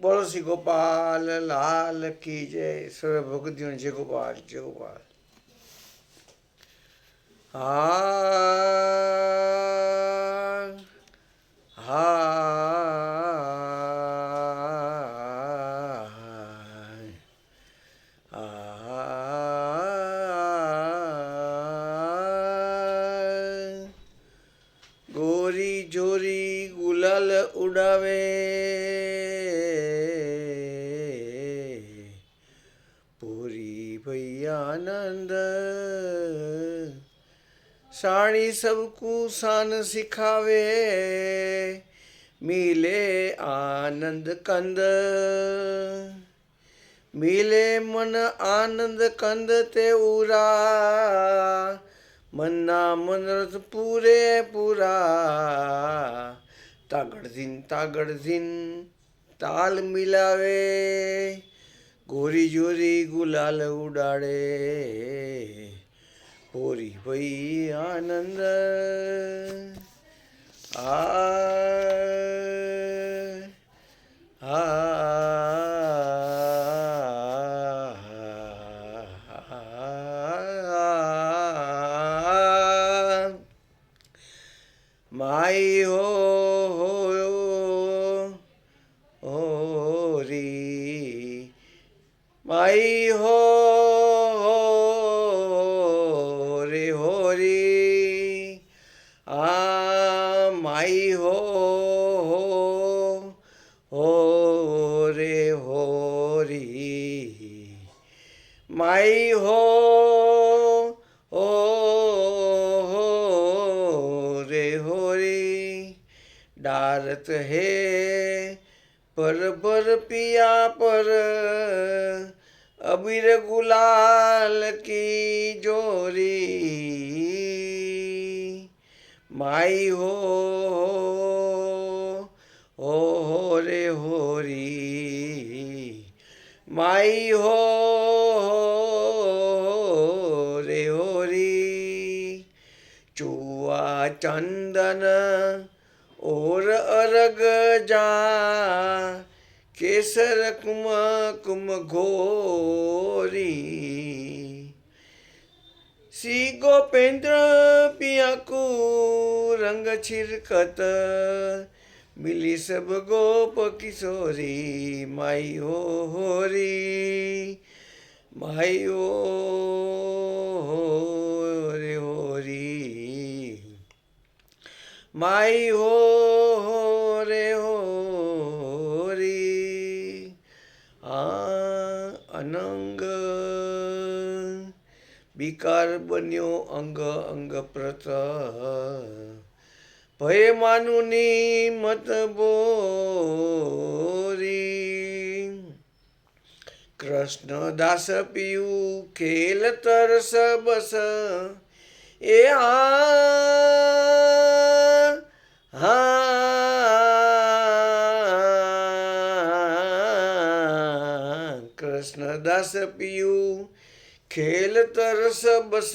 पड़ोसी गोपाल लाल की जय सर्वभक्तियों जय गोपाल जय गोपाल हा हा गोरी जोरी गुलाल उड़ावे आनंद। साड़ी सबको सान सिखावे मिले आनंद कंद। मिले मन आनंद कंद ते उरा मन्ना मनरथ पुरे पुरा। तागडझिन तागडझिन ताल मिलावे। ગોરી જોરી ગુલાલ ઉડાડે. પોરી ભઈ આનંદ. આ માઈ હો હોરી माई हो रे हो रे आ, माई हो हो रे हो री माई हो रे हो रे डारत है पर पर पिया पर। अबीर गुलाल की जोरी। माई हो हो हो रे होरी। माई हो रे होरी। चुआ चंदन और अरग जा केसर कुम कुम घोरी। श्री गोपेंद्र पिया को रंग छिरकत। मिली सब गोप किशोरी, माई हो होरी। माई हो रे होरी। माई हो આ અનંગ. વિકાર બન્યો અંગ અંગ પ્રત. ભય માનુની મત બોરી. કૃષ્ણ દાસ પિયું ખેલ તરસ બસ. એ આ, હા. कृष्ण दास पियू खेलत रस बस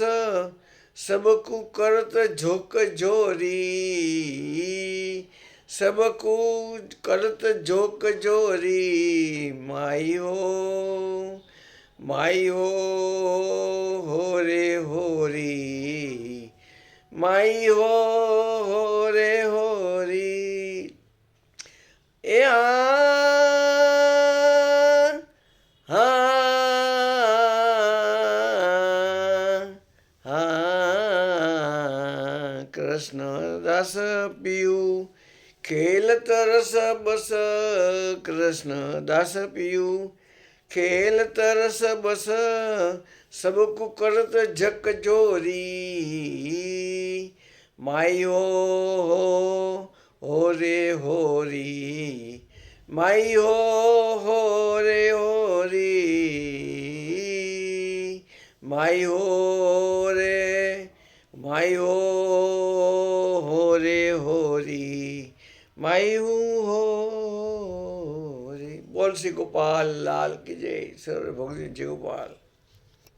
सबकु करत झोक जोरी। सबकू करत झोक जोरी, माई हो माई हो हो रे होरी माई हो કૃષ્ણ દાસ પીયું ખેલ તરસ બસ કૃષ્ણ દાસ પીયું ખેલ તરસ બસ સબકુ કરત જક જોરી માઈ હો હો રે હોરી માઈ હો હો રે હોરી માઈ હો રે માઈ હો હો રે होरी मैं हूँ हो बोल श्री गोपाल लाल की जय सर भगत जी गोपाल।